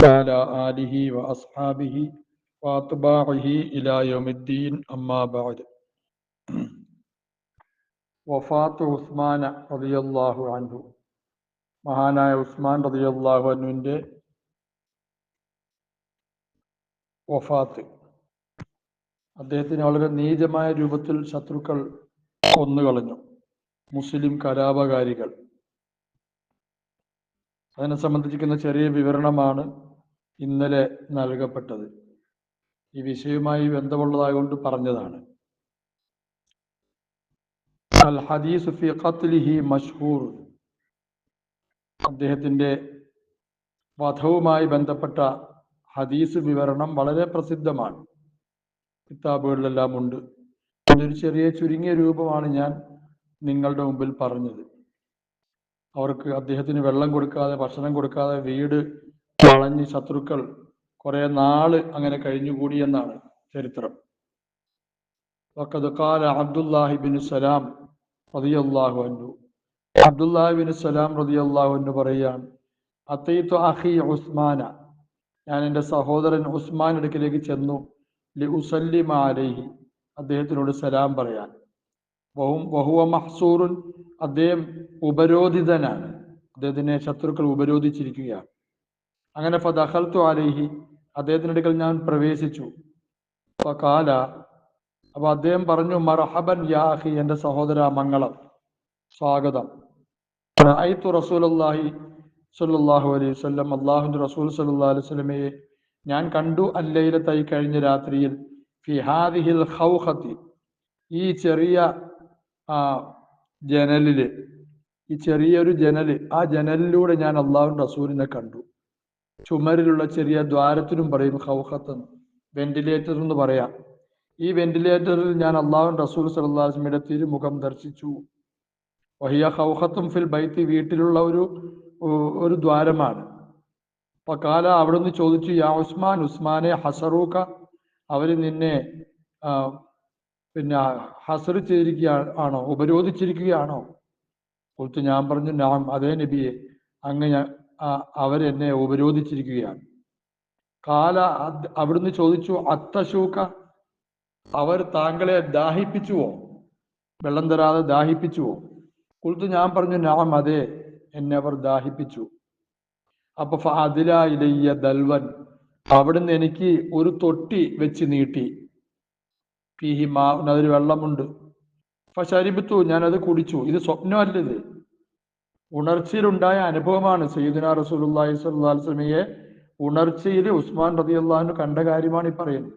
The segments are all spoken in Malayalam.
وعلى آله وأصحابه وأتباعه إلى يوم الدين أما بعد وفاة عثمان رضي الله عنه മഹാനായ ഉസ്മാൻ റളിയല്ലാഹു അൻഹുവിൻ്റെ വഫാത്ത് അദ്ദേഹത്തിന് വളരെ നീചമായ രൂപത്തിൽ ശത്രുക്കൾ കൊന്നുകളഞ്ഞു മുസ്ലിം കലാപകാരികൾ അതിനെ സംബന്ധിക്കുന്ന ചെറിയ വിവരണമാണ് ഇന്നലെ നൽകപ്പെട്ടത്. ഈ വിഷയവുമായി ബന്ധമുള്ളതായതുകൊണ്ട് പറഞ്ഞതാണ്. അൽ ഹദീസ് ഫി ഖത്ലിഹി മഷ്ഹൂർ. അദ്ദേഹത്തിന്റെ വധവുമായി ബന്ധപ്പെട്ട ഹദീസ് വിവരണം വളരെ പ്രസിദ്ധമാണ്. കിതാബുകളിലെല്ലാം ഉണ്ട്. അതൊരു ചെറിയ ചുരുങ്ങിയ രൂപമാണ് ഞാൻ നിങ്ങളുടെ മുമ്പിൽ പറഞ്ഞത്. അവർക്ക് അദ്ദേഹത്തിന് വെള്ളം കൊടുക്കാതെ ഭക്ഷണം കൊടുക്കാതെ വീട് വളഞ്ഞ് ശത്രുക്കൾ കുറെ നാൾ അങ്ങനെ കഴിഞ്ഞുകൂടി എന്നാണ് ചരിത്രം. അബ്ദുല്ലാഹിബിന് സലാം റളിയല്ലാഹു അൻഹു. അബ്ദുല്ലാഹിബിൻ സലാം റളിയല്ലാഹു അൻഹു പറയുകയാണ് അത്തൈത്തു അഖി ഉസ്മാന. ഞാൻ എന്റെ സഹോദരൻ ഉസ്മാൻ അടുക്കിലേക്ക് ചെന്നു ലി അലൈഹി. അദ്ദേഹത്തിനോട് സലാം പറയാൻ. ബഹു ബഹുവ മഹ്സൂറുൻ. അദ്ദേഹം ഉപരോധിതനാണ്. അദ്ദേഹത്തിനെ ശത്രുക്കൾ ഉപരോധിച്ചിരിക്കുകയാണ്. അങ്ങനെ ഫദഖൽത്തു അലൈഹി അദ്ദേഹത്തിനടുക്കൽ ഞാൻ പ്രവേശിച്ചു. കാല അപ്പൊ അദ്ദേഹം പറഞ്ഞു മർഹബൻ യാഹി എന്റെ സഹോദര മംഗളം. സ്വാഗതം. റസൂലല്ലാഹി സല്ലല്ലാഹു അലൈഹി വസല്ലം അള്ളാഹുവിന്റെ റസൂൽ സല്ലല്ലാഹു അലൈഹി സ്വലമയെ ഞാൻ കണ്ടു അല്ലയിലത്തായി കഴിഞ്ഞ രാത്രിയിൽ. ഫിഹാദിഹിൽ ഹൗഹത്തി ഈ ചെറിയ ആ ജനലിൽ ഈ ചെറിയൊരു ജനൽ ആ ജനലിലൂടെ ഞാൻ അള്ളാഹുവിന്റെ റസൂലിനെ കണ്ടു. ചുമരിലുള്ള ചെറിയ ദ്വാരത്തിനും പറയും ഖൗഖത്ത്. വെന്റിലേറ്റർ എന്ന് പറയാം. ഈ വെന്റിലേറ്ററിൽ ഞാൻ അള്ളാഹു റസൂൽ സലഹ്ലാസ്മിയുടെ തിരുമുഖം ദർശിച്ചു. വഹിയ ഹൗഹത്തും ഫിൽ ബൈത്തി വീട്ടിലുള്ള ഒരു ഒരു ദ്വാരമാണ്. അപ്പൊ കാല അവിടുന്ന് ചോദിച്ചു യാ ഉസ്മാൻ ഉസ്മാനെ ഹസറൂക്ക അവർ നിന്നെ പിന്നെ ഹസർ ചെയ്തിരിക്കുകയാണോ ഉപരോധിച്ചിരിക്കുകയാണോ? കൊടുത്ത് ഞാൻ പറഞ്ഞു നാം അതേ നബിയെ അങ്ങ് അവരെന്നെ ഉപരോധിച്ചിരിക്കുകയാണ്. കാല അവിടുന്ന് ചോദിച്ചു അത്തശൂക്ക അവർ താങ്കളെ ദാഹിപ്പിച്ചുവോ? വെള്ളം തരാതെ ദാഹിപ്പിച്ചുവോ? കുളിത്ത് ഞാൻ പറഞ്ഞു നാം അതെ എന്നെ അവർ ദാഹിപ്പിച്ചു. അപ്പൊ ഫാദില ഇലയ്യ ദൽവൻ അവിടുന്ന് എനിക്ക് ഒരു തൊട്ടി വെച്ച് നീട്ടി. പീഹി മാ അതിൽ വെള്ളമുണ്ട്. അപ്പൊ ശരിബത്തു ഞാനത് കുടിച്ചു. ഇത് സ്വപ്നമല്ല ഇത് ഉണർച്ചയിലുണ്ടായ അനുഭവമാണ് സയ്യിദിന അലൈഹി വസല്ലമയെ ഉണർച്ചയിൽ ഉസ്മാൻ റളിയല്ലാഹു അൻഹു കണ്ട കാര്യമാണ് ഈ പറയുന്നത്.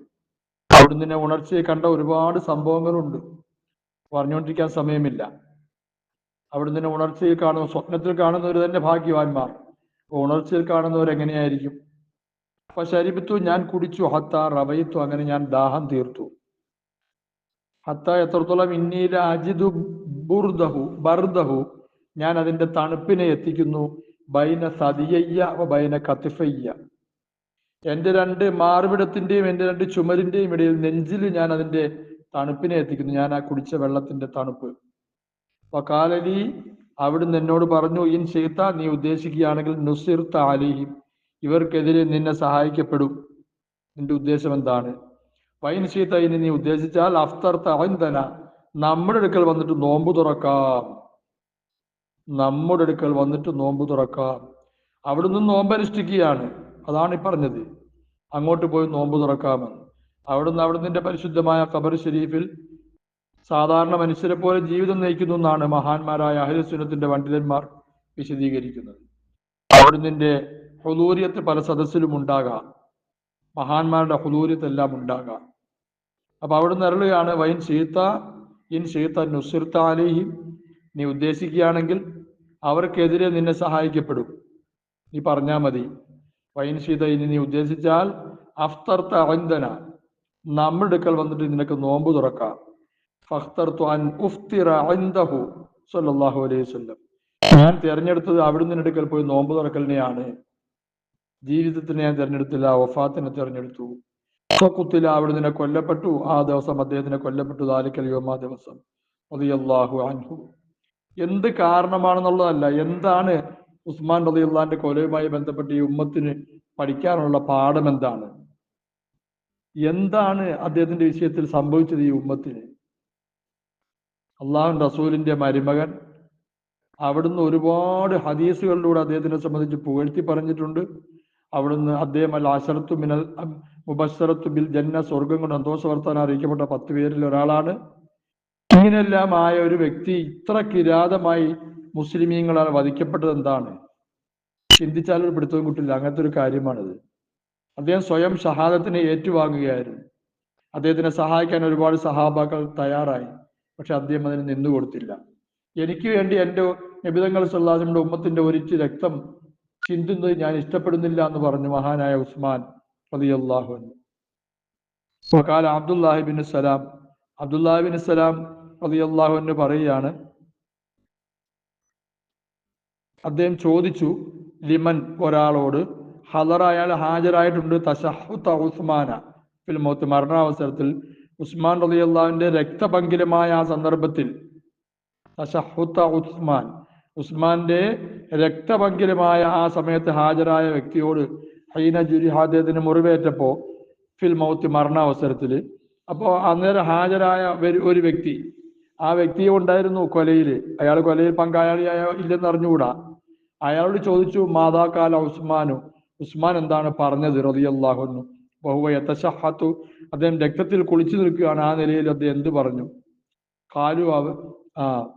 അവിടുന്ന് തന്നെ ഉണർച്ചയെ കണ്ട ഒരുപാട് സംഭവങ്ങളുണ്ട്. പറഞ്ഞുകൊണ്ടിരിക്കാൻ സമയമില്ല. അവിടുന്ന് തന്നെ ഉണർച്ചയിൽ കാണുന്ന സ്വപ്നത്തിൽ കാണുന്നവർ തന്നെ ഭാഗ്യവാന്മാർ. ഉണർച്ചയിൽ കാണുന്നവർ എങ്ങനെയായിരിക്കും? അപ്പൊ ശരീരത്തു ഞാൻ കുടിച്ചു ഹത്ത റവയിത്തു അങ്ങനെ ഞാൻ ദാഹം തീർത്തു. ഹത്ത എത്രത്തോളം ഇന്നീല അജിദു ബുർദഹു ബർദഹു ഞാൻ അതിന്റെ തണുപ്പിനെ എത്തിക്കുന്നു. ബൈന സതിയയ്യ ബൈന കത്തിഫയ്യ. എന്റെ രണ്ട് മാർവിടത്തിന്റെയും എന്റെ രണ്ട് ചുമരിന്റെയും ഇടയിൽ നെഞ്ചിൽ ഞാൻ അതിന്റെ തണുപ്പിനെ എത്തിക്കുന്നു. ഞാൻ ആ കുടിച്ച വെള്ളത്തിന്റെ തണുപ്പ്. അപ്പൊ കാലലി അവിടുന്ന് എന്നോട് പറഞ്ഞു ഇൻ ചെയ്ത നീ ഉദ്ദേശിക്കുകയാണെങ്കിൽ നുസിർത്ത അലിഹിം. ഇവർക്കെതിരെ നിന്നെ സഹായിക്കപ്പെടും. നിന്റെ ഉദ്ദേശം എന്താണ്? വൈൻ ചെയ്ത ഇനി നീ ഉദ്ദേശിച്ചാൽ അഫ്തർ തന നമ്മുടെ അടുക്കൽ വന്നിട്ട് നോമ്പ് തുറക്കാം. നമ്മുടെ അടുക്കൽ വന്നിട്ട് നോമ്പ് തുറക്കാം. അവിടുന്ന് നോമ്പ് അനുഷ്ഠിക്കുകയാണ്. അതാണ് ഈ പറഞ്ഞത്. അങ്ങോട്ട് പോയി നോമ്പ് തുറക്കാമെന്ന്. അവിടുന്ന് അവിടുന്ന് പരിശുദ്ധമായ ഖബർ ഷെരീഫിൽ സാധാരണ മനുഷ്യരെ പോലെ ജീവിതം നയിക്കുന്നു എന്നാണ് മഹാന്മാരായ അഹ്ലുസുന്നത്തിന്റെ പണ്ഡിതന്മാർ വിശദീകരിക്കുന്നത്. അവിടുന്നിന്റെ ഹുദൂരിയത്ത് പല സദസ്സിലും ഉണ്ടാകാം. മഹാന്മാരുടെ ഹുദൂരിയത്ത് എല്ലാം ഉണ്ടാകാം. അപ്പൊ അവിടുന്ന് അരളുകയാണ് വൈൻ ഷീത്ത ഇൻ ഷീത്ത നുസിർത്ത അലിഹിം നീ ഉദ്ദേശിക്കുകയാണെങ്കിൽ അവർക്കെതിരെ നിന്നെ സഹായിക്കപ്പെടും. നീ പറഞ്ഞാൽ മതി. വൈൻഷീത ഇനി നീ ഉദ്ദേശിച്ചാൽ അഫ്തർത്ത അന്തന നമ്മുടെ അടുക്കൽ വന്നിട്ട് നിനക്ക് നോമ്പ് തുറക്കാം. ഫഖ്തർതു അൻ ഉഫ്തിറ സല്ലല്ലാഹു അലൈഹി ഞാൻ തിരഞ്ഞെടുത്തത് അവിടുന്ന് അടുക്കൽ പോയി നോമ്പ് തുറക്കലിനെയാണ്. ജീവിതത്തിന് ഞാൻ തിരഞ്ഞെടുത്തില്ല വഫാത്തിനെ തിരഞ്ഞെടുത്തു. കുത്തില അവിടുന്ന് കൊല്ലപ്പെട്ടു. ആ ദിവസം അദ്ദേഹത്തിനെ കൊല്ലപ്പെട്ടു. ദാലിക്കൽ യോമാ ദിവസം. റളിയല്ലാഹു അൻഹു. എന്ത് കാരണമാണെന്നുള്ളതല്ല. എന്താണ് ഉസ്മാൻ റളിയല്ലാന്റെ കൊലയുമായി ബന്ധപ്പെട്ട് ഈ ഉമ്മത്തിന് പഠിക്കാനുള്ള പാഠം എന്താണ്? എന്താണ് അദ്ദേഹത്തിന്റെ വിഷയത്തിൽ സംഭവിച്ചത് ഈ ഉമ്മത്തിന്? അള്ളാഹു റസൂലിന്റെ മരുമകൻ അവിടുന്ന് ഒരുപാട് ഹദീസുകളിലൂടെ അദ്ദേഹത്തിനെ സംബന്ധിച്ച് പുകഴ്ത്തി പറഞ്ഞിട്ടുണ്ട്. അവിടുന്ന് അദ്ദേഹം അൽ അശറത്തു മിനൽ മുബസ്സറത്തു ബിൽ ജന്ന സ്വർഗം കൊണ്ട് സന്തോഷവർത്താൻ അറിയിക്കപ്പെട്ട പത്ത് പേരിൽ ഒരാളാണ്. ഇങ്ങനെയെല്ലാം ആയ ഒരു വ്യക്തി ഇത്ര കിരാതമായി മുസ്ലിമീങ്ങളാൽ വധിക്കപ്പെട്ടത് എന്താണ്? ചിന്തിച്ചാൽ ഒരു പിടുത്തവും കിട്ടില്ല. അങ്ങനത്തെ ഒരു കാര്യമാണിത്. അദ്ദേഹം സ്വയം ഷഹാദത്തിനെ ഏറ്റുവാങ്ങുകയായിരുന്നു. അദ്ദേഹത്തിനെ സഹായിക്കാൻ ഒരുപാട് സഹാബാക്കൾ തയ്യാറായി. പക്ഷെ അദ്ദേഹം അതിന് നിന്നു കൊടുത്തില്ല. എനിക്ക് വേണ്ടി എന്റെ നബിതങ്ങൾ സല്ലാസിന്റെ ഉമ്മത്തിന്റെ ഒരിച്ച് രക്തം ചിന്തുന്നത് ഞാൻ ഇഷ്ടപ്പെടുന്നില്ല എന്ന് പറഞ്ഞു മഹാനായ ഉസ്മാൻ വകാല അബ്ദുല്ലാഹിബിൻ സലാം. അബ്ദുല്ലാഹിബിൻ സലാം അൻഹു പറയുകയാണ്. അദ്ദേഹം ചോദിച്ചു ലിമൻ ഒരാളോട് ഹദർ അയാൾ ഹാജരായിട്ടുണ്ട് തഷഹുത്ത ഉസ്മാന. ഫിൽ മൗത്ത് മരണാവസരത്തിൽ ഉസ്മാൻ റളിയല്ലാഹുവിന്റെ രക്തപങ്കിലമായ ആ സന്ദർഭത്തിൽ തഷഹുത്ത ഉസ്മാൻ ഉസ്മാന്റെ രക്തപങ്കിലമായ ആ സമയത്ത് ഹാജരായ വ്യക്തിയോട് ഹൈന ജുരി അദ്ദേഹത്തിന് മുറിവേറ്റപ്പോ ഫിൽ മൗത്ത് മരണാവസരത്തിൽ അപ്പോൾ അന്നേരം ഹാജരായ ഒരു വ്യക്തി ആ വ്യക്തി ഉണ്ടായിരുന്നു കൊലയിൽ അയാൾ കൊലയിൽ പങ്കാളിയായ ഇല്ലെന്ന് അറിഞ്ഞുകൂടാ? അയാളോട് ചോദിച്ചു മാതാകാല ഉസ്മാനു. ഉസ്മാൻ എന്താണ് പറഞ്ഞത്? റതിയല്ലാഹുന്നു ബഹുവ യതശഹത്തു അദ്ദേഹം രക്തത്തിൽ കുളിച്ചു നിൽക്കുകയാണ്. ആ നിലയിൽ അദ്ദേഹം എന്ത് പറഞ്ഞു? കാലു അവ ആ.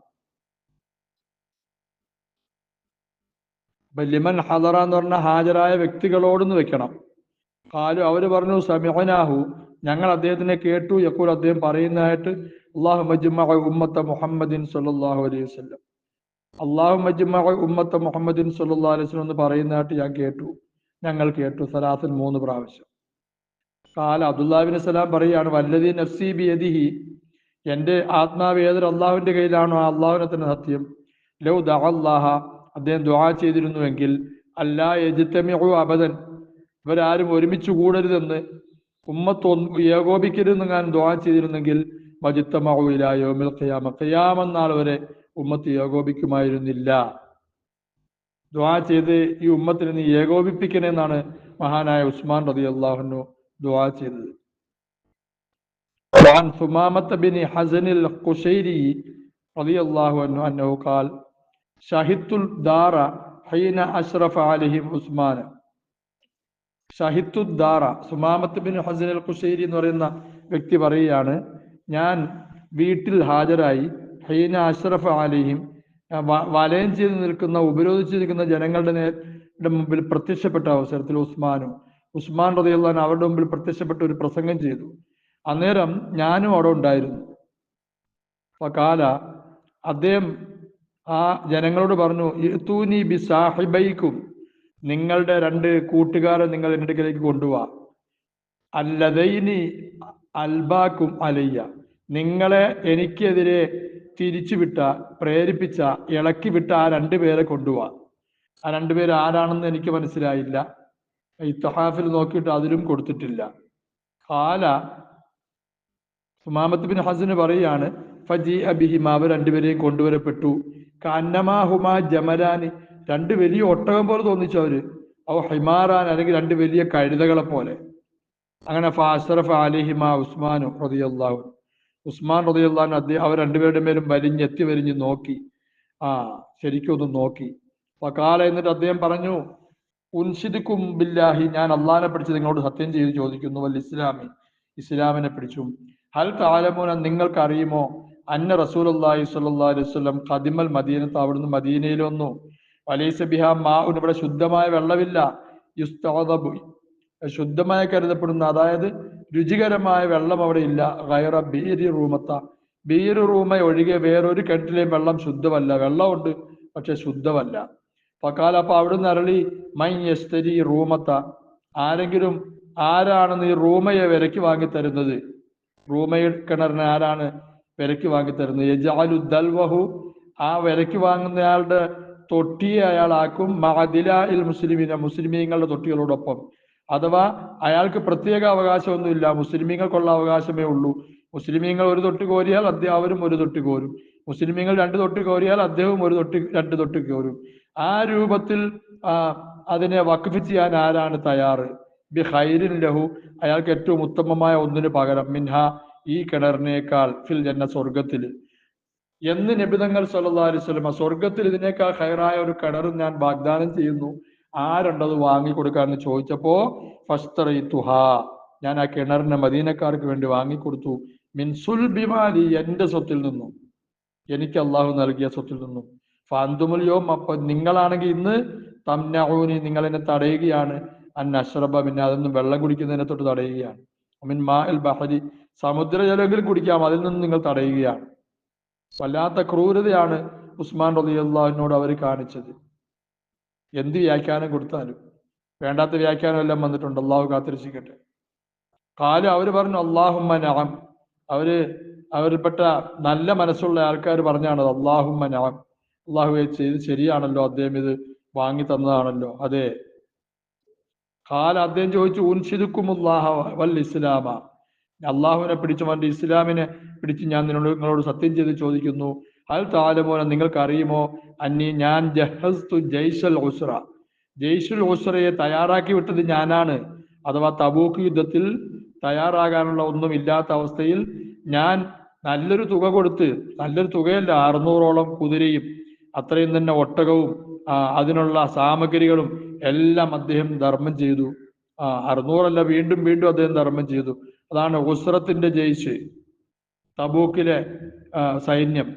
അപ്പൊ ഹദറ എന്ന് പറഞ്ഞ ഹാജരായ വ്യക്തികളോടൊന്ന് വെക്കണം. കാലു അവർ പറഞ്ഞു സമിഹനാഹു. ഞങ്ങൾ അദ്ദേഹത്തിനെ കേട്ടു. യക്കൂൽ അദ്ദേഹം പറയുന്നതായിട്ട് അള്ളാഹു മജ്മഅ ഉമ്മത്ത മുഹമ്മദിൻ സല്ലല്ലാഹു അലൈഹി വസല്ലം. അള്ളാഹു മജ്മഅ ഉമ്മത്ത മുഹമ്മദിൻ സല്ലല്ലാഹു അലൈഹി വസല്ലം എന്ന് പറയുന്നതായിട്ട് ഞാൻ കേട്ടു. ഞങ്ങൾ കേട്ടു സലാത്തിൽ മൂന്ന് പ്രാവശ്യം. കാല അബ്ദുല്ലാബിൻ സലാം പറയുകയാണ് വല്ലതി നഫ്സി ബിയദിഹി. എന്റെ ആത്മാവ് ഏതൊരു അള്ളാഹുവിന്റെ കയ്യിലാണോ ആ അള്ളാഹുവിനെ തന്നെ സത്യം. ലൗ ദഅല്ലാഹ അദ്ദേഹം ദുആ ചെയ്തിരുന്നുവെങ്കിൽ അല്ലാ യജ്തമിഉ അബദൻ. ഇവരാരും ഒരുമിച്ച് കൂടരുതെന്ന് ഉമ്മത്ത് ഏകോപിക്കരുതെന്ന് ഞാൻ ദുആ ചെയ്തിരുന്നെങ്കിൽ വജിത്തമഉ ഇലാ യൗമിൽ ഖിയാമ ഖിയാമന്നാൾ വരെ ഉമ്മത്ത് ഏകോപിക്കുമായിരുന്നില്ല ദുആ ചെയ്ത് ഈ ഉമ്മത്തിനെ നീ ഏകോപിപ്പിക്കണമെന്നാണ് മഹാനായ ഉസ്മാൻ റളിയല്ലാഹു അൻഹു ദുആ ചെയ്തത് وعن ثمامة بن حزن القشيري رضي الله عنه أنه قال شهدت الدار حين أشرف عليهم عثمان ഷഹിത്തു ദാറ സുമാമത്ത് ബിൻ ഹസൻ അൽ ഖുഷൈരി എന്ന് പറയുന്ന വ്യക്തി പറയുകയാണ് ഞാൻ വീട്ടിൽ ഹാജരായി ഹൈന അഷ്റഫ് അലിഹിം വലയം ചെയ്ത് നിൽക്കുന്ന ഉപരോധിച്ച് നിൽക്കുന്ന ജനങ്ങളുടെ മുമ്പിൽ പ്രത്യക്ഷപ്പെട്ട അവസരത്തിൽ ഉസ്മാനും ഉസ്മാൻ റതിയുള്ള അവരുടെ മുമ്പിൽ പ്രത്യക്ഷപ്പെട്ട ഒരു പ്രസംഗം ചെയ്തു. അന്നേരം ഞാനും അവിടെ ഉണ്ടായിരുന്നു. കാല അദ്ദേഹം ആ ജനങ്ങളോട് പറഞ്ഞു ഇത്തൂനി ബി സാഹിബൈക്കും നിങ്ങളുടെ രണ്ട് കൂട്ടുകാരെ നിങ്ങൾ എന്റെ അടുക്കലേക്ക് കൊണ്ടുപോവാ അല്ലതൈനി അൽബാക്കും അലയ്യ. നിങ്ങളെ എനിക്കെതിരെ തിരിച്ചുവിട്ട പ്രേരിപ്പിച്ച ഇളക്കി വിട്ട ആ രണ്ടുപേരെ കൊണ്ടുപോവാ ആ രണ്ടുപേര് ആരാണെന്ന് എനിക്ക് മനസ്സിലായില്ല. ഈ തൊഹാഫിൽ നോക്കിയിട്ട് അതിലും കൊടുത്തിട്ടില്ല. കാല സുമാമത്ത് ബിൻ ഹസന് പറയാണ് ഫജി അബിഹിമ അവർ രണ്ടുപേരെയും കൊണ്ടുവരപ്പെട്ടു. കന്നമാഹുമാ ജമലാനി രണ്ട് വലിയ ഒട്ടകം പോലെ തോന്നിച്ചു അവർ. അവ ഹിമാറാൻ അല്ലെങ്കിൽ രണ്ട് വലിയ കഴുതകളെ പോലെ. അങ്ങനെ ഫാസറഫ് അലിഹിമ ഉസ്മാനു റതിയല്ലാഹു ഉസ്മാൻ റതിയുള്ള അദ്ദേഹം അവർ രണ്ടുപേരുടെ മേലും വലിഞ്ഞെത്തി വലിഞ്ഞ് നോക്കി. ആ ശരിക്കും ഒന്ന് നോക്കി. വക്കാല എന്നിട്ട് അദ്ദേഹം പറഞ്ഞു ഉൻഷിദിക്കും ബില്ലാഹി ഞാൻ അള്ളാഹിനെ പിടിച്ച് നിങ്ങളോട് സത്യം ചെയ്ത് ചോദിക്കുന്നു വൽ ഇസ്ലാമി ഇസ്ലാമിനെ പിടിച്ചു. ഹൽ താലമോന നിങ്ങൾക്ക് അറിയുമോ അന്ന റസൂൽ അള്ളാഹി സ്വല്ലല്ലാഹു അലൈഹി വസല്ലം ഖദിമൽ മദീനത്ത് അവിടുന്ന് മദീനയിൽ വന്നു. വലൈസ ബിഹ മാ ഇവിടെ ശുദ്ധമായ വെള്ളമില്ല. യുസ്താദബു ശുദ്ധമായ കരുതപ്പെടുന്ന അതായത് രുചികരമായ വെള്ളം അവിടെ ഇല്ല. ഗൈറ ബീരി റൂമത്ത. ബീര് റൂമ ഒഴികെ വേറൊരു കിണറ്റിലെയും വെള്ളം ശുദ്ധമല്ല. വെള്ളമുണ്ട് പക്ഷെ ശുദ്ധമല്ല. പക്കാല അപ്പൊ അവിടുന്ന് അരളി മൈ യസ്തരി റൂമത്ത. ആരെങ്കിലും ആരാണെന്ന് ഈ റൂമയെ വിലക്ക് വാങ്ങി തരുന്നത്? റൂമയ കിണറിന് ആരാണ് വിലക്ക് വാങ്ങി തരുന്നത്? യജാലു ദൽവഹു. ആ വിലക്ക് വാങ്ങുന്നയാളുടെ തൊട്ടിയെ അയാളാക്കും മഹദില ഇൽ മുസ്ലിമീന മുസ്ലിമീങ്ങളുടെ തൊട്ടികളോടൊപ്പം. അഥവാ അയാൾക്ക് പ്രത്യേക അവകാശമൊന്നുമില്ല. മുസ്ലിമീങ്ങൾക്കുള്ള അവകാശമേ ഉള്ളൂ. മുസ്ലിമീങ്ങൾ ഒരു തൊട്ട് കോരിയാൽ അദ്ദേഹം ഒരു തൊട്ട് കോരും. മുസ്ലിമീങ്ങൾ രണ്ട് തൊട്ട് കോരിയാൽ അദ്ദേഹവും ഒരു തൊട്ട് രണ്ട് തൊട്ട് കോരും. ആ രൂപത്തിൽ അതിനെ വഖഫ് ചെയ്യാൻ ആരാണ് തയ്യാറ്? ബി ഹൈരിൻ ലഹു. അയാൾക്ക് ഏറ്റവും ഉത്തമമായ ഒന്നിന് പകരം മിൻഹ ഈ കിണറിനേക്കാൾ ഫിൽ ജന്ന സ്വർഗത്തിൽ എന്ന് നബിതങ്ങൾ സല്ലല്ലാഹു അലൈഹി സ്വർഗത്തിൽ ഇതിനേക്കാൾ ഹൈറായ ഒരു കിണറും ഞാൻ വാഗ്ദാനം ചെയ്യുന്നു. ആരുണ്ടത് വാങ്ങിക്കൊടുക്കാന്ന് ചോദിച്ചപ്പോ ഫസ്തറൈതുഹ ഞാൻ ആ കിണറിനെ മദീനക്കാർക്ക് വേണ്ടി വാങ്ങിക്കൊടുത്തു. മിൻസുൽ ബിമാലി എന്റെ സ്വത്തിൽ നിന്നും. എനിക്ക് അള്ളാഹു നൽകിയ സ്വത്തിൽ നിന്നും. ഫാന്തുമുലിയോം അപ്പൊ നിങ്ങളാണെങ്കിൽ ഇന്ന് തംനഊനി നിങ്ങൾ എന്നെ തടയുകയാണ്. അൻ അഷ്റബ പിന്നെ അതൊന്നും വെള്ളം കുടിക്കുന്നതിനെ തൊട്ട് തടയുകയാണ്. മിൻ മാ ബഹരി സമുദ്രജലമെങ്കിലും കുടിക്കാം അതിൽ നിന്ന് നിങ്ങൾ തടയുകയാണ്. വല്ലാത്ത ക്രൂരതയാണ് ഉസ്മാൻ റബി അള്ളാഹിനോട് അവർ കാണിച്ചത്. എന്ത് വ്യാഖ്യാനം കൊടുത്താലും വേണ്ടാത്ത വ്യാഖ്യാനം എല്ലാം വന്നിട്ടുണ്ട് അള്ളാഹു കാത്തിരിച്ചിരിക്കട്ടെ കാലം അവർ പറഞ്ഞു അള്ളാഹുമ്മ നഅം. അവർ അവരിൽപ്പെട്ട നല്ല മനസ്സുള്ള ആൾക്കാർ പറഞ്ഞാണത് അള്ളാഹുമ്മ നഅം. അള്ളാഹുവെ ചെയ്ത് ശരിയാണല്ലോ അദ്ദേഹം ഇത് വാങ്ങി തന്നതാണല്ലോ. അതെ. കാല അദ്ദേഹം ചോദിച്ചു ഉൻഷിദുക്കുമുല്ലാഹ വൽ ഇസ്ലാമ. അള്ളാഹുവിനെ പിടിച്ചു മറ്റേ ഇസ്ലാമിനെ പിടിച്ച് ഞാൻ നിന്നോട് നിങ്ങളോട് സത്യം ചെയ്ത് ചോദിക്കുന്നു. അൽ താലമോന നിങ്ങൾക്ക് അറിയുമോ അന്നി ഞാൻ ജഹസ്തു ജയ്ഷൽ ഉസ്ര. ജയ്സുൽ ഉസ്രയെ തയ്യാറാക്കി വിട്ടത് ഞാനാണ്. അഥവാ തബൂക്ക് യുദ്ധത്തിൽ തയ്യാറാകാനുള്ള ഒന്നും ഇല്ലാത്ത അവസ്ഥയിൽ ഞാൻ നല്ലൊരു തുക കൊടുത്ത് നല്ലൊരു തുകയല്ല അറുന്നൂറോളം കുതിരയും അത്രയും തന്നെ ഒട്ടകവും അതിനുള്ള സാമഗ്രികളും എല്ലാം അദ്ദേഹം ധർമ്മം ചെയ്തു. ആ അറുന്നൂറല്ല വീണ്ടും വീണ്ടും അദ്ദേഹം ധർമ്മം ചെയ്തു. അതാണ് ഉസ്രത്തിന്റെ ജയിച്ച് തബൂക്കിലെ സൈന്യം.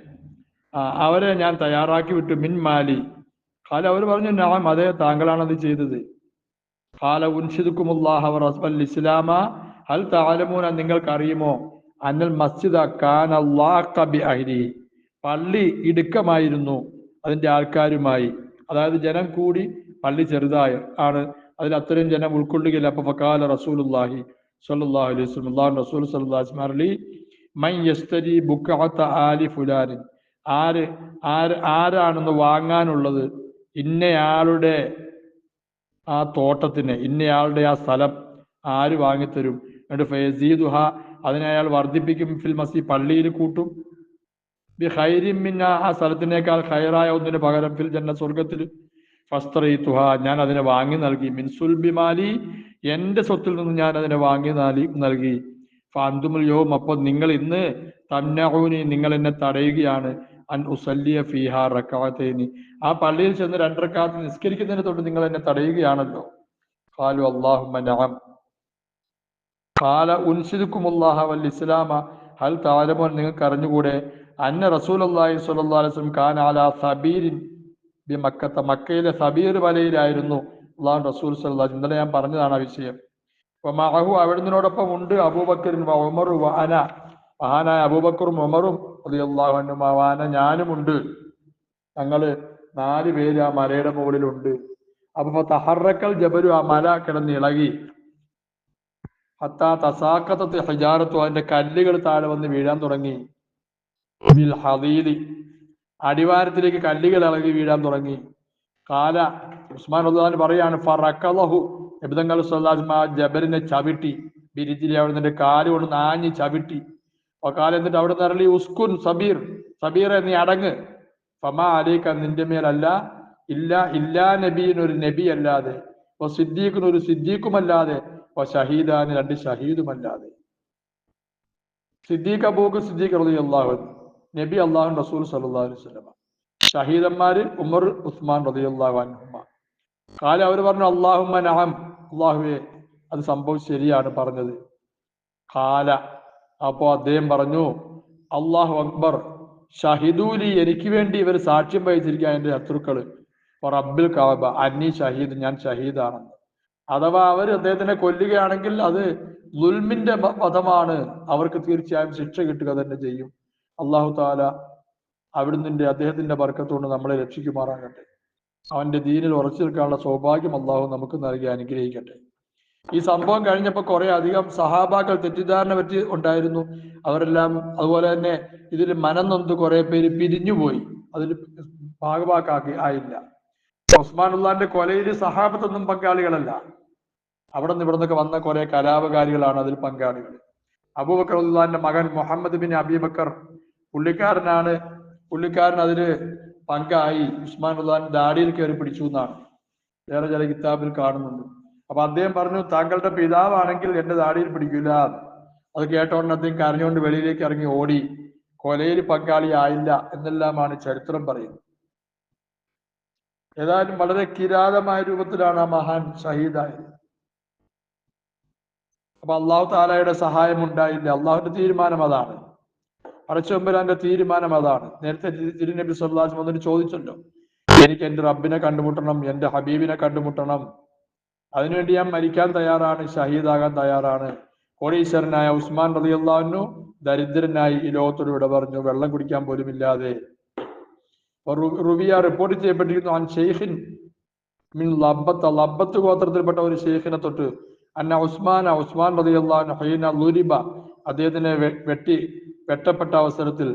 അവരെ ഞാൻ തയ്യാറാക്കി വിട്ടു. മിൻമാലി കാല അവർ പറഞ്ഞു നാം അതെ താങ്കളാണത് ചെയ്തത്. കാല ഉൻഷിദുക്കുമുല്ലാഹ ഇസ്ലാമ. ഹൽ താലമൂന നിങ്ങൾക്ക് അറിയുമോ അന്നൽ മസ്ജിദ് അഹ്ലി. പള്ളി ഇടുക്കമായിരുന്നു അതിന്റെ ആൾക്കാരുമായി. അതായത് ജനം കൂടി പള്ളി ചെറുതായ ആണ്. അതിൽ അത്രയും ജനം ഉൾക്കൊള്ളുകയില്ല. അപ്പൊ ഫക്കാല റസൂലുല്ലാഹി സല്ലാഹു അലൈഹി റസൂൽ സല്ലല്ലാഹു അലി മൈ യസ്തരി ബുക്കാത്ത ആലി ഫുലാനിൻ. ആര് ആര് ആരാണെന്ന് വാങ്ങാനുള്ളത് ഇന്നയാളുടെ ആ തോട്ടത്തിന് ഇന്നയാളുടെ ആ സ്ഥലം ആര് വാങ്ങിത്തരും? എന്നിട്ട് ഫയസീദുഹ അതിനെ അയാൾ വർദ്ധിപ്പിക്കും ഫിൽ മസി പള്ളിയിൽ കൂട്ടും. ബി ഹൈരിമിന്ന ആ സ്ഥലത്തിനേക്കാൾ ഹൈറായ ഒന്നിന് പകരം ഫിൽ ജന്ന സ്വർഗത്തിൽ ഫസ്തറീത്തുഹ ഞാൻ അതിനെ വാങ്ങി നൽകി. മിൻസുൽ ബിമാലി എന്റെ സ്വത്തിൽ നിന്ന് ഞാൻ അതിനെ വാങ്ങി നാലി നൽകി. ഫാന്തുമുൽ യോം അപ്പോൾ നിങ്ങൾ ഇന്ന് തന്നെ നിങ്ങൾ എന്നെ തടയുകയാണ്. അൻ ഉസല്ലിയ ഫീഹ റക്കാത്തേനി ആ പള്ളിയിൽ ചെന്ന് രണ്ടരക്കാത്ത് നിസ്കരിക്കുന്നതിന് തൊട്ട് നിങ്ങൾ എന്നെ തടയുകയാണല്ലോ. ഖാലു അല്ലാഹുമ്മ നഅം. ഖാല ഉൻസിദുക്കുമുല്ലാഹ വൽ ഇസ്ലാമ. ഹൽ താലമോൻ നിങ്ങൾക്ക് അറിഞ്ഞുകൂടെ. അന്ന റസൂൽ അള്ളാഹി അലൈഹി വസല്ലം കാന അലാ സബീരിൻ ബി മക്കത്ത. മക്കയിലെ സബീർ വലയിലായിരുന്നു അള്ളാഹു റസൂൽ സല്ലാ ഇന്നലെ ഞാൻ പറഞ്ഞതാണ് ആ വിഷയം. അപ്പൊ മഹു അവിടുന്നതിനോടൊപ്പം ഉണ്ട് അബൂബക്കറിൻ വ ഉമർ വ അന. മഹാനായ അബൂബക്കറും ഉമറും റളിയല്ലാഹു അൻഹും വാന ഞാനുമുണ്ട്. ഞങ്ങൾ നാല് പേര് ആ മലയുടെ മുകളിലുണ്ട്. അപ്പൊ തഹറക്കൽ ജബരു ആ മല കിടന്ന് ഇളകി ഹത്താ തസാക്കത്തെ ഹജാറത്തു അതിന്റെ കല്ലുകൾ താഴെ വന്ന് വീഴാൻ തുടങ്ങി. ബിൽ അടിവാരത്തിലേക്ക് കല്ലുകൾ ഇളകി വീഴാൻ തുടങ്ങി. കാല ഉസ്മാൻ ഉദ്ദാൻ പറയാണ് ഫറക്കലഹു. എബിതങ്ങൾ ജബലിനെ ചവിട്ടി ബിരിജിലെ അവിടെ നിന്റെ കാൽ കൊണ്ട് നാഞ്ഞ് ചവിട്ടി. അപ്പൊ കാലം എന്നിട്ട് അവിടെ നിറളി ഉസ്കുൻ സബീർ സബീർ നീ അടങ്ങ്. ഫമാ അലീക്ക നിന്റെ മേലല്ല ഇല്ല ഇല്ലാ നബീൻ ഒരു നബി അല്ലാതെ ഇപ്പൊ സിദ്ദീഖിന് ഒരു സിദ്ദീഖുമല്ലാതെ വ ഷഹീദാന് രണ്ട് ഷഹീദുമല്ലാതെ. സിദ്ദീഖ് അബൂക്ക് സിദ്ദീഖ് റളി അള്ളാഹു നബി അള്ളാഹു റസൂൽ സല്ലല്ലാഹു അലൈഹി വസല്ലം ഷഹീദന്മാര് ഉമർ ഉസ്മാൻ റളി അള്ളാഹു കാലം അവർ പറഞ്ഞു അള്ളാഹുമ്മ നഹം അള്ളാഹുവേ അത് സംഭവം ശരിയാണ് പറഞ്ഞത്. കാല അപ്പോ അദ്ദേഹം പറഞ്ഞു അള്ളാഹു അക്ബർ ഷഹിദൂലി എനിക്ക് വേണ്ടി ഇവർ സാക്ഷ്യം വഹിച്ചിരിക്കുക എന്റെ ശത്രുക്കൾ. റബ്ബിൽ കാബ അന്നി ഷഹീദ് ഞാൻ ഷഹീദാണെന്ന്. അഥവാ അവർ അദ്ദേഹത്തിനെ കൊല്ലുകയാണെങ്കിൽ അത് ദുൽമിന്റെ പദമാണ് അവർക്ക് തീർച്ചയായും ശിക്ഷ കിട്ടുക തന്നെ ചെയ്യും. അള്ളാഹു താല അവിടുന്ന് അദ്ദേഹത്തിന്റെ വർക്കത്തോണ്ട് നമ്മളെ രക്ഷിക്കുമാറാകട്ടെ. അവന്റെ ദീനിൽ ഉറച്ചു നിൽക്കാനുള്ള സൗഭാഗ്യം അള്ളാഹു നമുക്ക് നൽകി അനുഗ്രഹിക്കട്ടെ. ഈ സംഭവം കഴിഞ്ഞപ്പോൾ കുറെ അധികം സഹാബാക്കൾ തെറ്റിദ്ധാരണ പറ്റി ഉണ്ടായിരുന്നു. അവരെല്ലാം അതുപോലെ തന്നെ ഇതിൽ മനം നൊന്ത് കുറെ പേര് പിരിഞ്ഞുപോയി. അതിൽ ഭാഗവാക്കാക്കി ആയില്ല. ഉസ്മാൻ ഉസ്മാനുള്ളാന്റെ കൊലയിൽ സഹാബത്തൊന്നും പങ്കാളികളല്ല. അവിടെ നിന്ന് ഇവിടെ നിന്നൊക്കെ വന്ന കുറെ കലാപകാരികളാണ് അതിൽ പങ്കാളികൾ. അബൂബക്കർ ഉള്ളാന്റെ മകൻ മുഹമ്മദ് ബിൻ അബീബക്കർ പുള്ളിക്കാരനാണ്. പുള്ളിക്കാരൻ അതിൽ പങ്കായി. ഉസ്മാൻ ഉള്ളാൻ ദാടിയിൽ കയറി പിടിച്ചു എന്നാണ്. വേറെ ചില കിതാബിൽ കാണുന്നുണ്ട്. അപ്പൊ അദ്ദേഹം പറഞ്ഞു താങ്കളുടെ പിതാവാണെങ്കിൽ എന്റെ താടിയിൽ പിടിക്കില്ല. അത് അദ്ദേഹം കരഞ്ഞുകൊണ്ട് വെളിയിലേക്ക് ഇറങ്ങി ഓടി. കൊലയിൽ പങ്കാളി പങ്കാളിയായില്ല എന്നെല്ലാമാണ് ചരിത്രം പറയുന്നത്. ഏതായാലും വളരെ കിരാതമായ രൂപത്തിലാണ് ആ മഹാൻ ഷഹീദായത്. അപ്പൊ അള്ളാഹു താലയുടെ സഹായം ഉണ്ടായില്ല. അള്ളാഹുവിന്റെ തീരുമാനം അതാണ്. പടച്ചൊമ്പരാന്റെ തീരുമാനം അതാണ്. നേരത്തെ തിരുനബി സല്ലാസ് വന്നിട്ട് ചോദിച്ചല്ലോ എനിക്ക് എന്റെ റബ്ബിനെ കണ്ടുമുട്ടണം എന്റെ ഹബീബിനെ കണ്ടുമുട്ടണം അതിനുവേണ്ടി ഞാൻ മരിക്കാൻ തയ്യാറാണ് ഷഹീദാകാൻ തയ്യാറാണ്. കോടീശ്വരനായ ഉസ്മാൻ റളിയല്ലാഹു ദരിദ്രനായി ഈ ലോകത്തോട് ഇവിടെ പറഞ്ഞു വെള്ളം കുടിക്കാൻ പോലും ഇല്ലാതെ. റുബിയ റിപ്പോർട്ട് ചെയ്യപ്പെട്ടിരിക്കുന്നു അൻ ഷെയ്ഖിൻ മിൻ ലബത്ത് ലബത്ത് ഗോത്രത്തിൽപ്പെട്ട ഒരു ഷെയ്ഖിനെ തൊട്ട്. അന്ന ഉസ്മാൻ ഉസ്മാൻ റളിയല്ലാഹു ഹൈന അദ്ദേഹത്തിനെ വെട്ടി വെട്ടപ്പെട്ട അവസരത്തിൽ.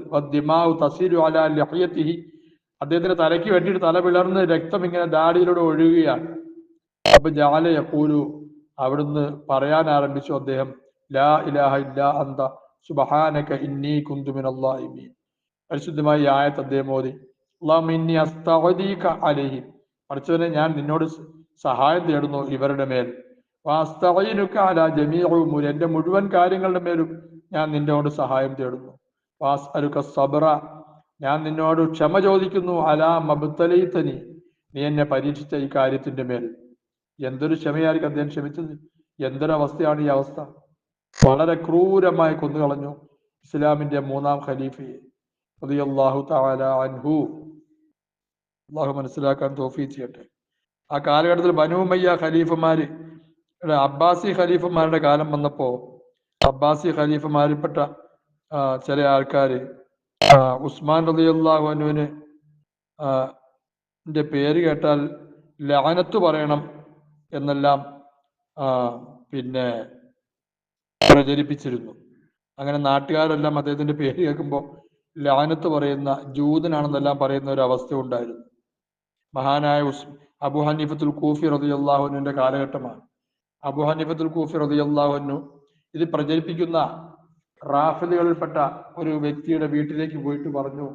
അദ്ദേഹത്തിന്റെ തലയ്ക്ക് വെട്ടിയിട്ട് തല പിളർന്ന് രക്തം ഇങ്ങനെ ദാടിയിലൂടെ ഒഴുകുകയാണ്. അപ്പൊ ജാല യക്കൂലു അവിടുന്ന് പറയാൻ ആരംഭിച്ചു അദ്ദേഹം ലാ ഇലാഹ ഇല്ലാ അന്ത സുബഹാനക ഇന്നി കുന്തു മിനല്ലാഹിമീൻ. പരിശുദ്ധമായ ആയത്ത് അദ്ദേഹം ഓതി അല്ലാഹുമ്മ ഇന്നി അസ്തഗ്ദീക അലൈഹി. പഠിച്ചവനെ ഞാൻ നിന്നോട് സഹായം തേടുന്നു ഇവരുടെ മേൽ. വാസ്തഈനുക അലാ ജമീഉ ഉമൂരി എന്റെ മുഴുവൻ കാര്യങ്ങളുടെ മേലും ഞാൻ നിന്നോട് സഹായം തേടുന്നു. വാസ് വാസ്അലുക സബ്ര ഞാൻ നിന്നോട് ക്ഷമ ചോദിക്കുന്നു അലാ മബ്തലൈതനി. നീ എന്നെ പരീക്ഷിച്ച ഈ കാര്യത്തിന്റെ മേൽ. എന്തൊരു ക്ഷമയായിരിക്കും അദ്ദേഹം ക്ഷമിച്ചത്? എന്തൊരവസ്ഥയാണ് ഈ അവസ്ഥ? വളരെ ക്രൂരമായി കൊന്നുകളഞ്ഞു ഇസ്ലാമിന്റെ മൂന്നാം ഖലീഫയെ. തആല അൻഹു. അള്ളാഹു മനസ്സിലാക്കാൻ തോഫീ ചെയ്യട്ടെ. ആ കാലഘട്ടത്തിൽ ബനുമയ്യ ഖലീഫുമാര് അബ്ബാസി ഖലീഫുമാരുടെ കാലം വന്നപ്പോ അബ്ബാസി ഖലീഫുമാരിൽപ്പെട്ട ചില ആൾക്കാര് ഉസ്മാൻ ഉസ്മാൻ റളിയല്ലാഹു അനുവിന് പേര് കേട്ടാൽ ലഅനത്ത് പറയണം എന്നെല്ലാം പിന്നെ പ്രചരിപ്പിച്ചിരുന്നു. അങ്ങനെ നാട്ടുകാരെല്ലാം അദ്ദേഹത്തിന്റെ പേര് കേൾക്കുമ്പോൾ ലാനത്ത് പറയുന്ന ജൂതനാണെന്നെല്ലാം പറയുന്ന ഒരു അവസ്ഥ ഉണ്ടായിരുന്നു. മഹാനായ ഉസ് അബു ഹനീഫത്തുൽ കൂഫി റതിയല്ലാഹുവിന്റെ കാലഘട്ടമാണ്. അബു ഹനീഫത്തുൽ കൂഫി റതിയല്ലാഹുനു ഇത് പ്രചരിപ്പിക്കുന്ന റാഫിലുകളിൽപ്പെട്ട ഒരു വ്യക്തിയുടെ വീട്ടിലേക്ക് പോയിട്ട് പറഞ്ഞു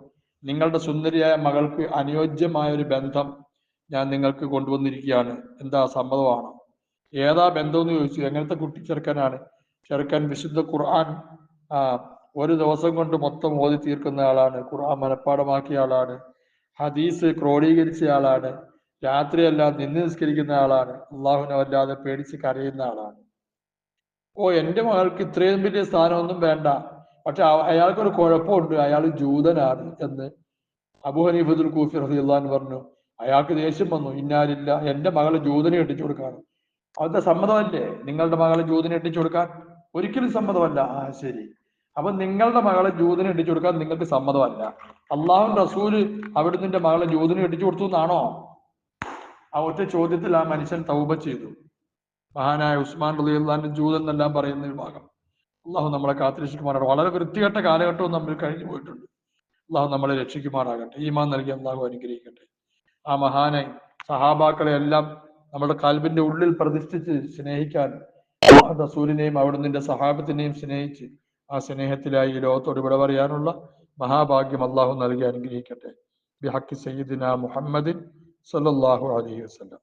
നിങ്ങളുടെ സുന്ദരിയായ മകൾക്ക് അനുയോജ്യമായ ഒരു ബന്ധം ഞാൻ നിങ്ങൾക്ക് കൊണ്ടുവന്നിരിക്കുകയാണ്. എന്താ സമ്മതമാണോ ഏതാ ബന്ധം എന്ന് ചോദിച്ചു. എങ്ങനത്തെ കുട്ടി ചെറുക്കനാണ്? ചെറുക്കൻ വിശുദ്ധ ഖുർആൻ ഒരു ദിവസം കൊണ്ട് മൊത്തം ഓതി തീർക്കുന്ന ആളാണ്. ഖുർആൻ മനഃപ്പാടമാക്കിയ ആളാണ്. ഹദീസ് ക്രോഡീകരിച്ച ആളാണ്. രാത്രിയെല്ലാം നിന്ന് നിസ്കരിക്കുന്ന ആളാണ്. അള്ളാഹുവിനെ വല്ലാതെ പേടിച്ച് കരയുന്ന ആളാണ്. ഓ എന്റെ മകൾക്ക് ഇത്രയും വലിയ സ്ഥാനമൊന്നും വേണ്ട. പക്ഷെ അയാൾക്കൊരു കുഴപ്പമുണ്ട്. അയാൾ ജൂതനാണ് എന്ന് അബു ഹനീഫുൽ കൂഫി റഹിള്ളാൻ പറഞ്ഞു. അയാൾക്ക് ദേഷ്യം വന്നു. ഇന്നാലില്ല എന്റെ മകളെ ജൂതനെ എട്ടിച്ചു കൊടുക്കാണ്. അവന്റെ സമ്മതമല്ലേ? നിങ്ങളുടെ മകളെ ജൂതനെ എട്ടിച്ചു കൊടുക്കാൻ? ഒരിക്കലും സമ്മതമല്ല. ആ ശരി. അപ്പൊ നിങ്ങളുടെ മകളെ ജൂതനെ എട്ടിച്ചു കൊടുക്കാൻ നിങ്ങൾക്ക് സമ്മതമല്ല. അള്ളാഹു റസൂൽ അവിടുന്ന് മകളെ ജൂതനെ എട്ടിച്ചു കൊടുത്തു എന്നാണോ? ആ ഒറ്റ ചോദ്യത്തിൽ ആ മനുഷ്യൻ തൗബ ചെയ്തു. മഹാനായ ഉസ്മാൻ റളിയല്ലാഹു ജൂതൻ എന്നെല്ലാം പറയുന്ന വിഭാഗം അള്ളാഹു നമ്മളെ കാത്തിരക്ഷിക്കുമാറാകട്ടെ. വളരെ വൃത്തികെട്ട കാലഘട്ടവും നമ്മൾ കഴിഞ്ഞു പോയിട്ടുണ്ട്. അള്ളാഹു നമ്മളെ രക്ഷിക്കുമാറാകട്ടെ. ഈമാൻ നൽകി അള്ളാഹു അനുഗ്രഹിക്കട്ടെ. ആ മഹാനെ സഹാബാക്കളെ എല്ലാം നമ്മുടെ കാൽബിന്റെ ഉള്ളിൽ പ്രതിഷ്ഠിച്ച് സ്നേഹിക്കാൻ റസൂലിനെയും അവിടുന്ന് സഹാബത്തിനെയും സ്നേഹിച്ച് ആ സ്നേഹത്തിലായി ഈ ലോകത്തോട് വിട പറയാനുള്ള മഹാഭാഗ്യം അള്ളാഹു നൽകി അനുഗ്രഹിക്കട്ടെ. ബിഹക്കി സയ്യിദിന മുഹമ്മദിൻ സല്ലാഹു അലൈഹി വസല്ലം.